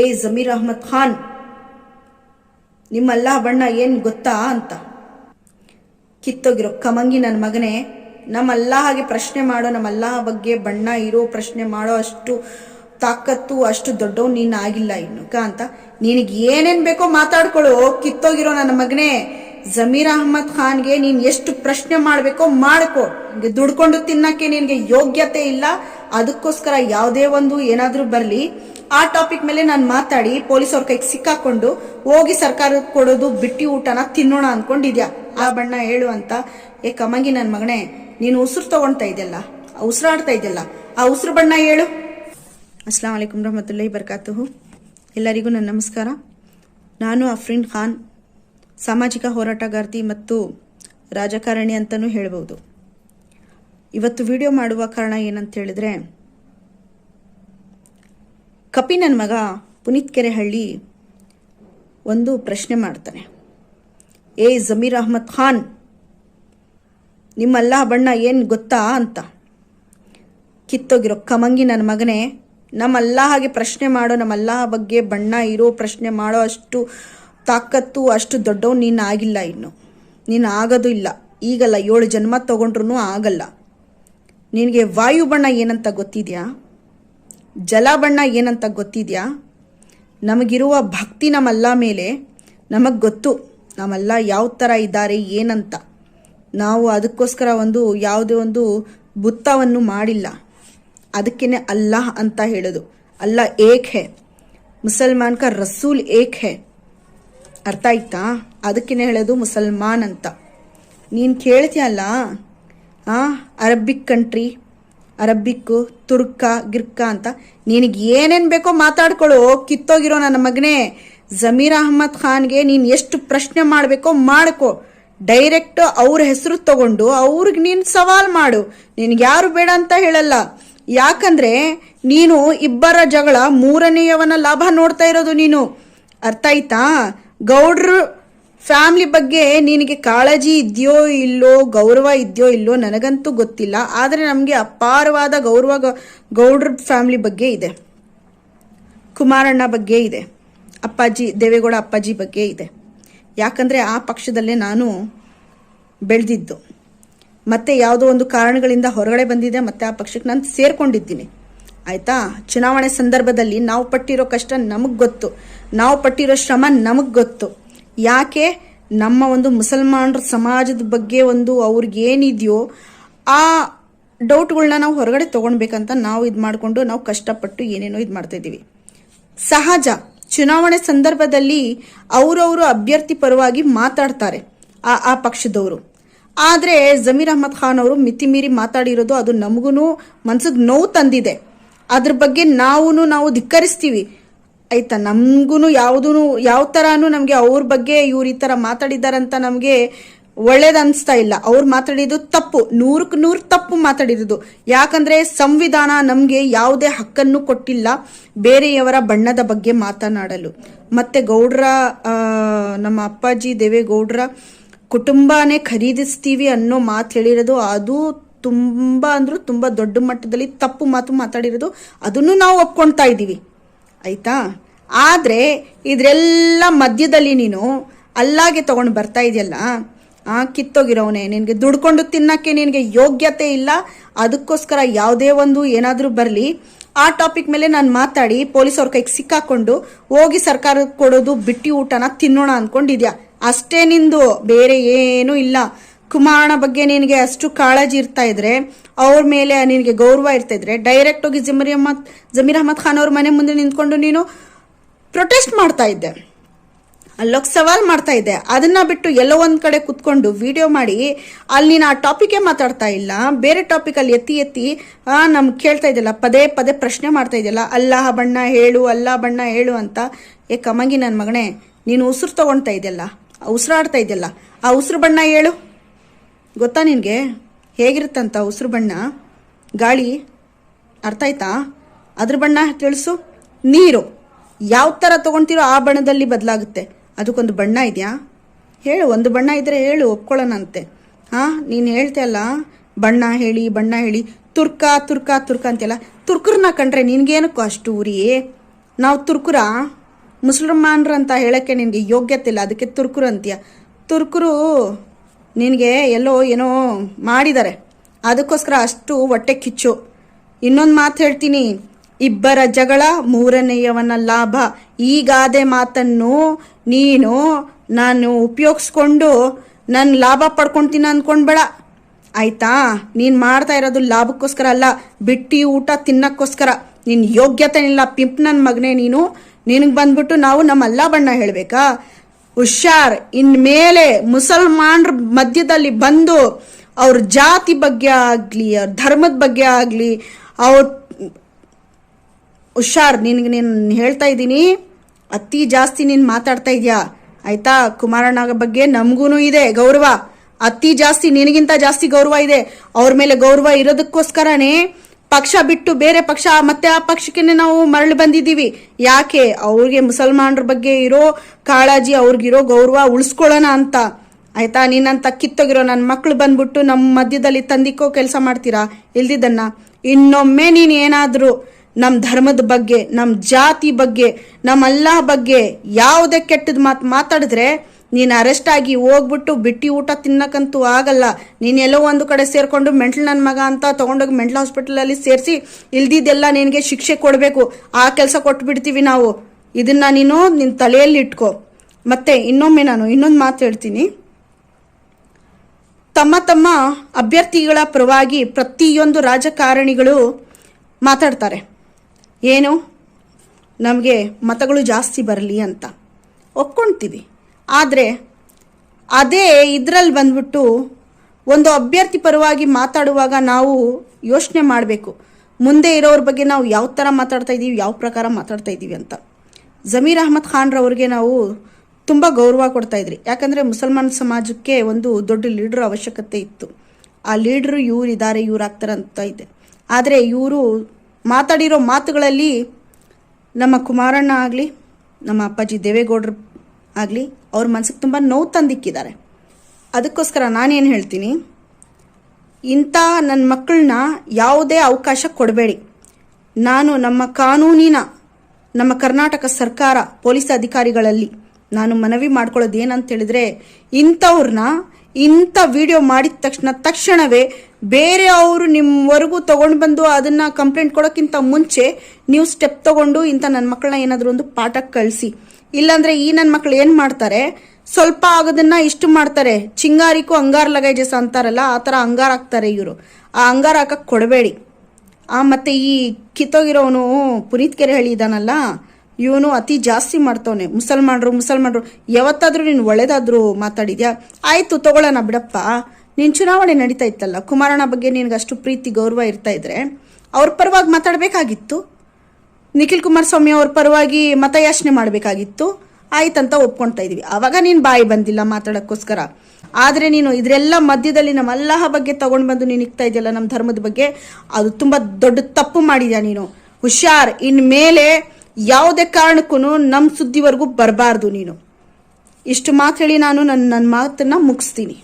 ಏ ಜಮೀರ್ ಅಹ್ಮದ್ ಖಾನ್, ನಿಮ್ಮಲ್ಲ ಬಣ್ಣ ಏನು ಗೊತ್ತಾ ಅಂತ. ಕಿತ್ತೋಗಿರೋ ಕಮಂಗಿ ನನ್ನ ಮಗನೇ ನಮ್ಮ ಹಾಗೆ ಪ್ರಶ್ನೆ ಮಾಡೋ ನಮ್ಮ ಬಗ್ಗೆ ಬಣ್ಣ ಇರೋ ಪ್ರಶ್ನೆ ಮಾಡೋ ಅಷ್ಟು ತಾಕತ್ತು, ಅಷ್ಟು ದೊಡ್ಡವ್ ನೀನು ಆಗಿಲ್ಲ ಇನ್ನು ಅಂತ. ನಿನಗೆ ಏನೇನ್ ಬೇಕೋ ಮಾತಾಡ್ಕೊಳ್ಳು ಕಿತ್ತೋಗಿರೋ ನನ್ನ ಮಗನೇ. ಜಮೀರ್ ಅಹ್ಮದ್ ಖಾನ್ಗೆ ನೀನು ಎಷ್ಟು ಪ್ರಶ್ನೆ ಮಾಡಬೇಕೋ ಮಾಡ್ಕೋ. ನಿಮಗೆ ದುಡ್ಕೊಂಡು ತಿನ್ನಕ್ಕೆ ನಿನಗೆ ಯೋಗ್ಯತೆ ಇಲ್ಲ. ಅದಕ್ಕೋಸ್ಕರ ಯಾವುದೇ ಒಂದು ಏನಾದರೂ ಬರ್ಲಿ. ಆ ಟಾಪಿಕ್ ಮೇಲೆ ನಾನು ಮಾತಾಡಿ ಪೊಲೀಸ್ ಅವ್ರ ಕೈಗೆ ಸಿಕ್ಕಾಕೊಂಡು ಹೋಗಿ ಸರ್ಕಾರಕ್ಕೆ ಕೊಡೋದು ಬಿಟ್ಟಿ ಊಟನ ತಿನ್ನೋಣ ಅನ್ಕೊಂಡಿದ್ಯಾ? ಆ ಬಣ್ಣ ಹೇಳು ಅಂತ. ಏ ಕಮಂಗಿ ನನ್ನ ಮಗನೇ, ನೀನು ಉಸಿರು ತಗೊಳ್ತಾ ಇದೆಯಲ್ಲ? ಉಸಿರಾಡ್ತಾ ಇದೆಯಲ್ಲ? ಆ ಉಸಿರು ಬಣ್ಣ ಹೇಳು. ಅಸ್ಲಾಂ ವಲೈಕುಮ್ ರಹಮತುಲ್ಲಾಹಿ ಬರ್ಕಾತುಹು. ಎಲ್ಲರಿಗೂ ನನ್ನ ನಮಸ್ಕಾರ. ನಾನು ಅಫ್ರೀನ್ ಖಾನ್, ಸಾಮಾಜಿಕ ಹೋರಾಟಗಾರ್ತಿ ಮತ್ತು ರಾಜಕಾರಣಿ ಅಂತಲೂ ಹೇಳ್ಬೋದು ಇವತ್ತು ವಿಡಿಯೋ ಮಾಡುವ ಕಾರಣ ಏನಂತ ಹೇಳಿದ್ರೆ ಕಪಿ ನನ್ನ ಮಗ ಪುನೀತ್ ಕೆರೆಹಳ್ಳಿ ಒಂದು ಪ್ರಶ್ನೆ ಮಾಡ್ತಾನೆ. ಏ ಜಮೀರ್ ಅಹ್ಮದ್ ಖಾನ್ ನಿಮ್ಮ ಅಲ್ಲಾಹ ಬಣ್ಣ ಏನು ಗೊತ್ತಾ ಅಂತ. ಕಿತ್ತೋಗಿರೋ ಕಮಂಗಿ ನನ್ನ ಮಗನೇ ನಮ್ಮ ಹಾಗೆ ಪ್ರಶ್ನೆ ಮಾಡೋ ನಮ್ಮ ಅಲ್ಲಾಹ ಬಗ್ಗೆ ಬಣ್ಣ ಇರೋ ಪ್ರಶ್ನೆ ಮಾಡೋ ಅಷ್ಟು ತಾಕತ್ತು, ಅಷ್ಟು ದೊಡ್ಡವ್ ನೀನು ಆಗಿಲ್ಲ ಇನ್ನು. ನೀನು ಆಗೋದು ಇಲ್ಲ. ಈಗಲ್ಲ ಏಳು ಜನ್ಮ ತಗೊಂಡ್ರು ಆಗಲ್ಲ. ನಿನಗೆ ವಾಯು ಬಣ್ಣ ಏನಂತ ಗೊತ್ತಿದ್ಯಾ? ಜಲ ಬಣ್ಣ ಏನಂತ ಗೊತ್ತಿದ್ಯಾ? ನಮಗಿರುವ ಭಕ್ತಿ ನಮ್ಮಲ್ಲ ಮೇಲೆ ನಮಗೆ ಗೊತ್ತು ನಮ್ಮಲ್ಲ ಯಾವ ಥರ ಇದ್ದಾರೆ, ಏನಂತ. ನಾವು ಅದಕ್ಕೋಸ್ಕರ ಒಂದು ಯಾವುದೇ ಒಂದು ಬುತ್ತವನ್ನು ಮಾಡಿಲ್ಲ. ಅದಕ್ಕೇ ಅಲ್ಲಾಹ್ ಅಂತ ಹೇಳೋದು. ಅಲ್ಲ ಏಕ್ ಹೇ. ಮುಸಲ್ಮಾನ್ ಕ ರಸೂಲ್ ಏಕ್ ಹೇ. ಅರ್ಥ ಆಯ್ತಾ? ಅದಕ್ಕೇ ಹೇಳೋದು ಮುಸಲ್ಮಾನ್ ಅಂತ. ನೀನು ಕೇಳ್ತೀಯಲ್ಲ ಆ, ಅರಬ್ಬಿಕ್ ಕಂಟ್ರಿ. ಅರಬ್ಬಿಕ್ಕು, ತುರ್ಕ, ಗಿರ್ಕ ಅಂತ ನಿನಗೆ ಏನೇನು ಬೇಕೋ ಮಾತಾಡ್ಕೊಳು. ಕಿತ್ತೋಗಿರೋ ನನ್ನ ಮಗನೇ, ಜಮೀರ್ ಅಹ್ಮದ್ ಖಾನ್ಗೆ ನೀನು ಎಷ್ಟು ಪ್ರಶ್ನೆ ಮಾಡಬೇಕೋ ಮಾಡ್ಕೋ. ಡೈರೆಕ್ಟ್ ಅವ್ರ ಹೆಸರು ತಗೊಂಡು ಅವ್ರಿಗೆ ನೀನು ಸವಾಲ್ ಮಾಡು. ನಿನಗೆ ಯಾರು ಬೇಡ ಅಂತ ಹೇಳಲ್ಲ. ಯಾಕಂದ್ರೆ ನೀನು ಇಬ್ಬರ ಜಗಳ ಮೂರನೆಯವನ ಲಾಭ ನೋಡ್ತಾ ಇರೋದು ನೀನು. ಅರ್ಥ ಆಯ್ತಾ? ಗೌಡ್ರು ಫ್ಯಾಮ್ಲಿ ಬಗ್ಗೆ ನಿನಗೆ ಕಾಳಜಿ ಇದೆಯೋ ಇಲ್ಲೋ, ಗೌರವ ಇದೆಯೋ ಇಲ್ಲೋ ನನಗಂತೂ ಗೊತ್ತಿಲ್ಲ. ಆದರೆ ನಮಗೆ ಅಪಾರವಾದ ಗೌರವ ಗೌಡ್ರ ಫ್ಯಾಮ್ಲಿ ಬಗ್ಗೆ ಇದೆ. ಕುಮಾರಣ್ಣ ಬಗ್ಗೆ ಇದೆ. ಅಪ್ಪಾಜಿ, ದೇವೇಗೌಡ ಅಪ್ಪಾಜಿ ಬಗ್ಗೆ ಇದೆ. ಯಾಕಂದರೆ ಆ ಪಕ್ಷದಲ್ಲೇ ನಾನು ಬೆಳೆದಿದ್ದು. ಮತ್ತೆ ಯಾವುದೋ ಒಂದು ಕಾರಣಗಳಿಂದ ಹೊರಗಡೆ ಬಂದಿದೆ, ಮತ್ತೆ ಆ ಪಕ್ಷಕ್ಕೆ ನಾನು ಸೇರ್ಕೊಂಡಿದ್ದೀನಿ. ಆಯಿತಾ? ಚುನಾವಣೆ ಸಂದರ್ಭದಲ್ಲಿ ನಾವು ಪಟ್ಟಿರೋ ಕಷ್ಟ ನಮಗೆ ಗೊತ್ತು. ನಾವು ಪಟ್ಟಿರೋ ಶ್ರಮ ನಮಗೆ ಗೊತ್ತು. ಯಾಕೆ ನಮ್ಮ ಒಂದು ಮುಸಲ್ಮಾನರ ಸಮಾಜದ ಬಗ್ಗೆ ಒಂದು ಅವ್ರಿಗೆ ಏನಿದೆಯೋ ಆ ಡೌಟ್ಗಳನ್ನ ನಾವು ಹೊರಗಡೆ ತೊಗೊಳ್ಬೇಕಂತ ನಾವು ಇದು ಮಾಡಿಕೊಂಡು ನಾವು ಕಷ್ಟಪಟ್ಟು ಏನೇನೋ ಇದು ಮಾಡ್ತಾ ಇದ್ದೀವಿ. ಸಹಜ. ಚುನಾವಣೆ ಸಂದರ್ಭದಲ್ಲಿ ಅವರವರು ಅಭ್ಯರ್ಥಿ ಪರವಾಗಿ ಮಾತಾಡ್ತಾರೆ ಆ ಆ ಪಕ್ಷದವರು. ಆದರೆ ಜಮೀರ್ ಅಹಮದ್ ಖಾನ್ ಅವರು ಮಿತಿ ಮೀರಿ ಮಾತಾಡಿರೋದು ಅದು ನಮಗೂ ಮನ್ಸಿಗೆ ನೋವು ತಂದಿದೆ. ಅದ್ರ ಬಗ್ಗೆ ನಾವು ನಾವು ಧಿಕ್ಕರಿಸ್ತೀವಿ. ಆಯ್ತಾ? ನಮಗೂ ಯಾವುದೂ ಯಾವ ಥರನೂ ನಮಗೆ ಅವ್ರ ಬಗ್ಗೆ ಇವ್ರು ಈ ಥರ ಮಾತಾಡಿದಾರಂತ ನಮಗೆ ಒಳ್ಳೇದು ಅನಿಸ್ತಾ ಇಲ್ಲ. ಅವ್ರು ಮಾತಾಡಿದ್ದು ತಪ್ಪು. ನೂರಕ್ಕೆ ನೂರು ತಪ್ಪು ಮಾತಾಡಿರೋದು ಯಾಕಂದ್ರೆ ಸಂವಿಧಾನ ನಮಗೆ ಯಾವುದೇ ಹಕ್ಕನ್ನು ಕೊಟ್ಟಿಲ್ಲ ಬೇರೆಯವರ ಬಣ್ಣದ ಬಗ್ಗೆ ಮಾತನಾಡಲು. ಮತ್ತೆ ಗೌಡ್ರ ನಮ್ಮ ಅಪ್ಪಾಜಿ ದೇವೇಗೌಡ್ರ, ಕುಟುಂಬನೇ ಖರೀದಿಸ್ತೀವಿ ಅನ್ನೋ ಮಾತು ಹೇಳಿರೋದು ಅದು ತುಂಬ ಅಂದ್ರೂ ತುಂಬ ದೊಡ್ಡ ಮಟ್ಟದಲ್ಲಿ ತಪ್ಪು ಮಾತು ಮಾತಾಡಿರೋದು. ಅದನ್ನು ನಾವು ಒಪ್ಕೊಳ್ತಾ ಇದ್ದೀವಿ ಆಯ್ತಾ? ಆದರೆ ಇದರೆಲ್ಲ ಮಧ್ಯದಲ್ಲಿ ನೀನು ಅಲ್ಲಾಗೆ ತಗೊಂಡು ಬರ್ತಾ ಇದೆಯಲ್ಲ, ಆ ಕಿತ್ತೋಗಿರೋವನೇ, ನಿನಗೆ ದುಡ್ಕೊಂಡು ತಿನ್ನಕ್ಕೆ ನಿನಗೆ ಯೋಗ್ಯತೆ ಇಲ್ಲ, ಅದಕ್ಕೋಸ್ಕರ ಯಾವುದೇ ಒಂದು ಏನಾದರೂ ಬರಲಿ. ಆ ಟಾಪಿಕ್ ಮೇಲೆ ನಾನು ಮಾತಾಡಿ ಪೊಲೀಸ್ ಅವ್ರ ಕೈಗೆ ಸಿಕ್ಕಾಕೊಂಡು ಹೋಗಿ ಸರ್ಕಾರಕ್ಕೆ ಕೊಡೋದು ಬಿಟ್ಟಿ ಊಟನ ತಿನ್ನೋಣ ಅಂದ್ಕೊಂಡಿದ್ಯಾ ಅಷ್ಟೇ ನಿಂದು, ಬೇರೆ ಏನೂ ಇಲ್ಲ. ಕುಮಾರಣ ಬಗ್ಗೆ ನಿನಗೆ ಅಷ್ಟು ಕಾಳಜಿ ಇರ್ತಾ ಇದ್ರೆ, ಅವ್ರ ಮೇಲೆ ನಿನಗೆ ಗೌರವ ಇರ್ತಾ ಇದ್ರೆ ಡೈರೆಕ್ಟ್ ಹೋಗಿ ಜಮೀರ್ ಅಹಮದ್ ಜಮೀರ್ ಅಹಮದ್ ಖಾನ್ ಅವ್ರ ಮನೆ ಮುಂದೆ ನಿಂತ್ಕೊಂಡು ನೀನು ಪ್ರೊಟೆಸ್ಟ್ ಮಾಡ್ತಾ ಇದ್ದೆ. ಅಲ್ಲೋಗಿ ಸವಾಲ್ ಮಾಡ್ತಾ ಇದ್ದೆ. ಅದನ್ನ ಬಿಟ್ಟು ಎಲ್ಲೋ ಒಂದ್ ಕಡೆ ಕುತ್ಕೊಂಡು ವಿಡಿಯೋ ಮಾಡಿ, ಅಲ್ಲಿ ನೀನು ಆ ಟಾಪಿಕೇ ಮಾತಾಡ್ತಾ ಇಲ್ಲ. ಬೇರೆ ಟಾಪಿಕ್ ಅಲ್ಲಿ ಎತ್ತಿ ಎತ್ತಿ ನಮ್ಗೆ ಕೇಳ್ತಾ ಇದೆಯಲ್ಲ ಪದೇ ಪದೇ ಪ್ರಶ್ನೆ ಮಾಡ್ತಾ ಇದೆಯಲ್ಲ ಅಲ್ಲಾಹ ಬಣ್ಣ ಹೇಳು ಅಲ್ಲಾ ಬಣ್ಣ ಹೇಳು ಅಂತ. ಏ, ಕಮಂಗಿ ನನ್ನ ಮಗನೇ, ನೀನು ಉಸಿರು ತಗೊಳ್ತಾ ಇದೆಯಲ್ಲ? ಉಸಿರಾಡ್ತಾ ಇದೆಯಲ್ಲ? ಆ ಉಸಿರು ಬಣ್ಣ ಹೇಳು. ಗೊತ್ತಾ ನಿನಗೆ? ಹೇಗಿರುತ್ತಂತ ಉಸಿರು ಬಣ್ಣ? ಗಾಳಿ, ಅರ್ಥ ಆಯ್ತಾ? ಅದ್ರ ಬಣ್ಣ ತಿಳಿಸು. ನೀರು. ಯಾವ ಥರ ತೊಗೊಳ್ತೀರೋ ಆ ಬಣ್ಣದಲ್ಲಿ ಬದಲಾಗುತ್ತೆ. ಅದಕ್ಕೊಂದು ಬಣ್ಣ ಇದೆಯಾ? ಹೇಳು, ಒಂದು ಬಣ್ಣ ಇದ್ರೆ ಹೇಳು ಒಪ್ಕೊಳ್ಳೋಣಂತೆ ಹಾಂ ನೀನು ಹೇಳ್ತೆ ಅಲ್ಲ, ಬಣ್ಣ ಹೇಳಿ ಬಣ್ಣ ಹೇಳಿ, ತುರ್ಕ ತುರ್ಕ ತುರ್ಕ ಅಂತೆಲ್ಲ. ತುರ್ಕರನ್ನ ಕಂಡ್ರೆ ನಿನಗೇನಕ್ಕೂ ಅಷ್ಟು ಉರಿ? ನಾವು ತುರ್ಕುರ? ಮುಸಲ್ಮಾನ್ರು ಅಂತ ಹೇಳೋಕ್ಕೆ ನಿನಗೆ ಯೋಗ್ಯತೆ ಇಲ್ಲ, ಅದಕ್ಕೆ ತುರ್ಕುರು ಅಂತೀಯ. ತುರ್ಕರು ನಿನಗೆ ಎಲ್ಲೋ ಏನೋ ಮಾಡಿದ್ದಾರೆ ಅದಕ್ಕೋಸ್ಕರ ಅಷ್ಟು ಹೊಟ್ಟೆ ಕಿಚ್ಚು. ಇನ್ನೊಂದು ಮಾತು ಹೇಳ್ತೀನಿ. ಇಬ್ಬರ ಜಗಳ ಮೂರನೆಯವನ ಲಾಭ. ಈ ಗಾದೆ ಮಾತನ್ನು ನೀನು, ನಾನು ಉಪಯೋಗಿಸ್ಕೊಂಡು ನಾನು ಲಾಭ ಪಡ್ಕೊಳ್ತೀನಿ ಅಂದ್ಕೊಂಡ್ಬೇಡ ಆಯ್ತಾ? ನೀನು ಮಾಡ್ತಾ ಇರೋದು ಲಾಭಕ್ಕೋಸ್ಕರ ಅಲ್ಲ, ಬಿಟ್ಟಿ ಊಟ ತಿನ್ನಕ್ಕೋಸ್ಕರ. ನಿನ್ನ ಯೋಗ್ಯತೆ ಇಲ್ಲ ಪಿಂಪ್ ನನ್ನ ಮಗನೇ ನೀನು. ನಿನಗೆ ಬಂದ್ಬಿಟ್ಟು ನಾವು ನಮ್ಮ ಅಲ್ಲ ಬಣ್ಣ ಹೇಳಬೇಕಾ? ಹುಷಾರ್, ಇನ್ಮೇಲೆ ಮುಸಲ್ಮಾನ್ರ ಮಧ್ಯದಲ್ಲಿ ಬಂದು ಅವ್ರ ಜಾತಿ ಬಗ್ಗೆ ಆಗಲಿ, ಅವ್ರ ಧರ್ಮದ ಬಗ್ಗೆ ಆಗಲಿ, ಅವ್ರ ಹುಷಾರ್, ನಿನಗೆ ನೀನು ಹೇಳ್ತಾ ಇದ್ದೀನಿ. ಅತಿ ಜಾಸ್ತಿ ನೀನು ಮಾತಾಡ್ತಾ ಇದೀಯಾ? ಆಯ್ತಾ? ಕುಮಾರಣ್ಣ ಬಗ್ಗೆ ನಮಗೂ ಇದೆ ಗೌರವ. ಅತಿ ಜಾಸ್ತಿ ನಿನಗಿಂತ ಜಾಸ್ತಿ ಗೌರವ ಇದೆ. ಅವ್ರ ಮೇಲೆ ಗೌರವ ಇರೋದಕ್ಕೋಸ್ಕರನೇ ಪಕ್ಷ ಬಿಟ್ಟು ಬೇರೆ ಪಕ್ಷ, ಮತ್ತೆ ಆ ಪಕ್ಷಕ್ಕೆ ನಾವು ಮರಳಿ ಬಂದಿದ್ದೀವಿ. ಯಾಕೆ? ಅವ್ರಿಗೆ ಮುಸಲ್ಮಾನರ ಬಗ್ಗೆ ಇರೋ ಕಾಳಜಿ, ಅವ್ರಿಗಿರೋ ಗೌರವ ಉಳಿಸ್ಕೊಳ್ಳೋಣ ಅಂತ. ಆಯ್ತಾ? ನೀನಂತ ಕಿತ್ತೋಗಿರೋ ನನ್ನ ಮಕ್ಳು ಬಂದ್ಬಿಟ್ಟು ನಮ್ಮ ಮಧ್ಯದಲ್ಲಿ ತಂದಿಕ್ಕೋ ಕೆಲಸ ಮಾಡ್ತೀರಾ? ಇಲ್ದಿದ್ದನ್ನ? ಇನ್ನೊಮ್ಮೆ ನೀನು ಏನಾದರೂ ನಮ್ಮ ಧರ್ಮದ ಬಗ್ಗೆ ನಮ್ಮ ಜಾತಿ ಬಗ್ಗೆ ನಮ್ಮ ಅಲ್ಲಾ ಬಗ್ಗೆ ಯಾವುದೇ ಕೆಟ್ಟದ ಮಾತು ಮಾತಾಡಿದ್ರೆ ನೀನು ಅರೆಸ್ಟ್ ಆಗಿ ಹೋಗ್ಬಿಟ್ಟು ಬಿಟ್ಟಿ ಊಟ ತಿನ್ನಕ್ಕಂತೂ ಆಗಲ್ಲ. ನೀನು ಎಲ್ಲೋ ಒಂದು ಕಡೆ ಸೇರಿಕೊಂಡು ಮೆಂಟ್ಲ್ ನನ್ನ ಮಗ ಅಂತ ತೊಗೊಂಡೋಗಿ ಮೆಂಟಲ್ ಹಾಸ್ಪಿಟಲಲ್ಲಿ ಸೇರಿಸಿ ಇಲ್ದಿದ್ದೆಲ್ಲ ನಿನಗೆ ಶಿಕ್ಷೆ ಕೊಡಬೇಕು. ಆ ಕೆಲಸ ಕೊಟ್ಬಿಡ್ತೀವಿ ನಾವು. ಇದನ್ನು ನೀನು ನಿನ್ನ ತಲೆಯಲ್ಲಿ ಇಟ್ಕೋ. ಮತ್ತೆ ಇನ್ನೊಮ್ಮೆ ನಾನು ಇನ್ನೊಂದು ಮಾತು ಹೇಳ್ತೀನಿ. ತಮ್ಮ ತಮ್ಮ ಅಭ್ಯರ್ಥಿಗಳ ಪರವಾಗಿ ಪ್ರತಿಯೊಂದು ರಾಜಕಾರಣಿಗಳು ಮಾತಾಡ್ತಾರೆ. ಏನು? ನಮಗೆ ಮತಗಳು ಜಾಸ್ತಿ ಬರಲಿ ಅಂತ. ಒಪ್ಕೊಳ್ತೀವಿ ಆದರೆ ಅದೇ ಇದರಲ್ಲಿ ಬಂದ್ಬಿಟ್ಟು ಒಂದು ಅಭ್ಯರ್ಥಿ ಪರವಾಗಿ ಮಾತಾಡುವಾಗ ನಾವು ಯೋಚನೆ ಮಾಡಬೇಕು. ಮುಂದೆ ಇರೋರ ಬಗ್ಗೆ ನಾವು ಯಾವ ಥರ ಮಾತಾಡ್ತಾ ಇದ್ದೀವಿ ಯಾವ ಪ್ರಕಾರ ಮಾತಾಡ್ತಾ ಇದ್ದೀವಿ ಅಂತ. ಜಮೀರ್ ಅಹಮದ್ ಖಾನ್ರವ್ರಿಗೆ ನಾವು ತುಂಬ ಗೌರವ ಕೊಡ್ತಾ ಇದ್ರಿ. ಯಾಕಂದರೆ ಮುಸಲ್ಮಾನ್ ಸಮಾಜಕ್ಕೆ ಒಂದು ದೊಡ್ಡ ಲೀಡ್ರ್ ಅವಶ್ಯಕತೆ ಇತ್ತು. ಆ ಲೀಡ್ರು ಇವ್ರು ಇದ್ದಾರೆ ಇವ್ರು ಆಗ್ತಾರೆ ಅಂತ ಇದೆ. ಆದರೆ ಇವರು ಮಾತಾಡಿರೋ ಮಾತುಗಳಲ್ಲಿ ನಮ್ಮ ಕುಮಾರಣ್ಣ ಆಗಲಿ, ನಮ್ಮ ಅಪ್ಪಾಜಿ ದೇವೇಗೌಡರು ಆಗಲಿ, ಅವ್ರ ಮನಸ್ಸಿಗೆ ತುಂಬ ನೋವು ತಂದಿಕ್ಕಿದ್ದಾರೆ. ಅದಕ್ಕೋಸ್ಕರ ನಾನೇನು ಹೇಳ್ತೀನಿ, ಇಂಥ ನನ್ನ ಮಕ್ಕಳನ್ನ ಯಾವುದೇ ಅವಕಾಶ ಕೊಡಬೇಡಿ. ನಾನು ನಮ್ಮ ಕಾನೂನಿನ, ನಮ್ಮ ಕರ್ನಾಟಕ ಸರ್ಕಾರ, ಪೊಲೀಸ್ ಅಧಿಕಾರಿಗಳಲ್ಲಿ ನಾನು ಮನವಿ ಮಾಡ್ಕೊಳ್ಳೋದು ಏನಂತ ಹೇಳಿದ್ರೆ ಇಂಥವ್ರನ್ನ ಇಂಥ ವಿಡಿಯೋ ಮಾಡಿದ ತಕ್ಷಣ, ತಕ್ಷಣವೇ ಬೇರೆ ಅವರು ನಿಮ್ಮವರೆಗೂ ತೊಗೊಂಡು ಬಂದು ಅದನ್ನು ಕಂಪ್ಲೇಂಟ್ ಕೊಡೋಕ್ಕಿಂತ ಮುಂಚೆ ನೀವು ಸ್ಟೆಪ್ ತಗೊಂಡು ಇಂಥ ನನ್ನ ಮಕ್ಕಳನ್ನ ಏನಾದರೂ ಒಂದು ಪಾಠಕ್ಕೆ ಕಳಿಸಿ. ಇಲ್ಲಾಂದರೆ ಈ ನನ್ನ ಮಕ್ಕಳು ಏನು ಮಾಡ್ತಾರೆ? ಸ್ವಲ್ಪ ಆಗೋದನ್ನ ಇಷ್ಟು ಮಾಡ್ತಾರೆ. ಚಿಂಗಾರಿಗೂ ಅಂಗಾರ ಲಗೇಜಸ್ ಅಂತಾರಲ್ಲ, ಆ ಥರ ಅಂಗಾರ ಹಾಕ್ತಾರೆ ಇವರು. ಆ ಅಂಗಾರ ಹಾಕಕ್ಕೆ ಕೊಡಬೇಡಿ. ಆ ಮತ್ತೆ ಈ ಕಿತ್ತೋಗಿರೋನು ಪುನೀತ್ ಕೆರೆಹಳ್ಳಿ ಇದಾನಲ್ಲ ಇವನು ಅತಿ ಜಾಸ್ತಿ ಮಾಡ್ತವನೆ. ಮುಸಲ್ಮಾನರು ಮುಸಲ್ಮಾನರು. ಯಾವತ್ತಾದರೂ ನೀನು ಒಳ್ಳೇದಾದ್ರೂ ಮಾತಾಡಿದ್ಯಾ? ಆಯಿತು, ತಗೊಳ್ಳೋಣ ಬಿಡಪ್ಪ. ನೀನು ಚುನಾವಣೆ ನಡೀತಾ ಇತ್ತಲ್ಲ ಕುಮಾರಣ ಬಗ್ಗೆ ನಿನಗೆ ಅಷ್ಟು ಪ್ರೀತಿ, ಗೌರವ ಇರ್ತಾ ಇದ್ರೆ ಅವ್ರ ಪರವಾಗಿ ಮಾತಾಡಬೇಕಾಗಿತ್ತು. ನಿಖಿಲ್ ಕುಮಾರಸ್ವಾಮಿ ಅವ್ರ ಪರವಾಗಿ ಮತಯಾಚನೆ ಮಾಡಬೇಕಾಗಿತ್ತು. ಆಯ್ತಂತ ಒಪ್ಕೊಳ್ತಾ ಇದೀವಿ. ಅವಾಗ ನೀನು ಬಾಯಿ ಬಂದಿಲ್ಲ ಮಾತಾಡೋಕ್ಕೋಸ್ಕರ. ಆದರೆ ನೀನು ಇದರೆಲ್ಲ ಮಧ್ಯದಲ್ಲಿ ನಮ್ಮ ಅಲ್ಲಾಹ ಬಗ್ಗೆ ತಗೊಂಡು ಬಂದು ನೀನು ಇಕ್ತಾ ಇದೆಯಲ್ಲ ನಮ್ಮ ಧರ್ಮದ ಬಗ್ಗೆ, ಅದು ತುಂಬ ದೊಡ್ಡ ತಪ್ಪು ಮಾಡಿದ್ಯಾ ನೀನು? ಹುಷಾರ್, ಇನ್ಮೇಲೆ ಯಾವುದೇ ಕಾರಣಕ್ಕೂ ನಮ್ಮ ಸುದ್ದಿವರೆಗೂ ಬರಬಾರ್ದು ನೀನು. ಇಷ್ಟು ಮಾತು ಹೇಳಿ ನಾನು ನನ್ನ ನನ್ನ ಮಾತನ್ನು ಮುಗಿಸ್ತೀನಿ.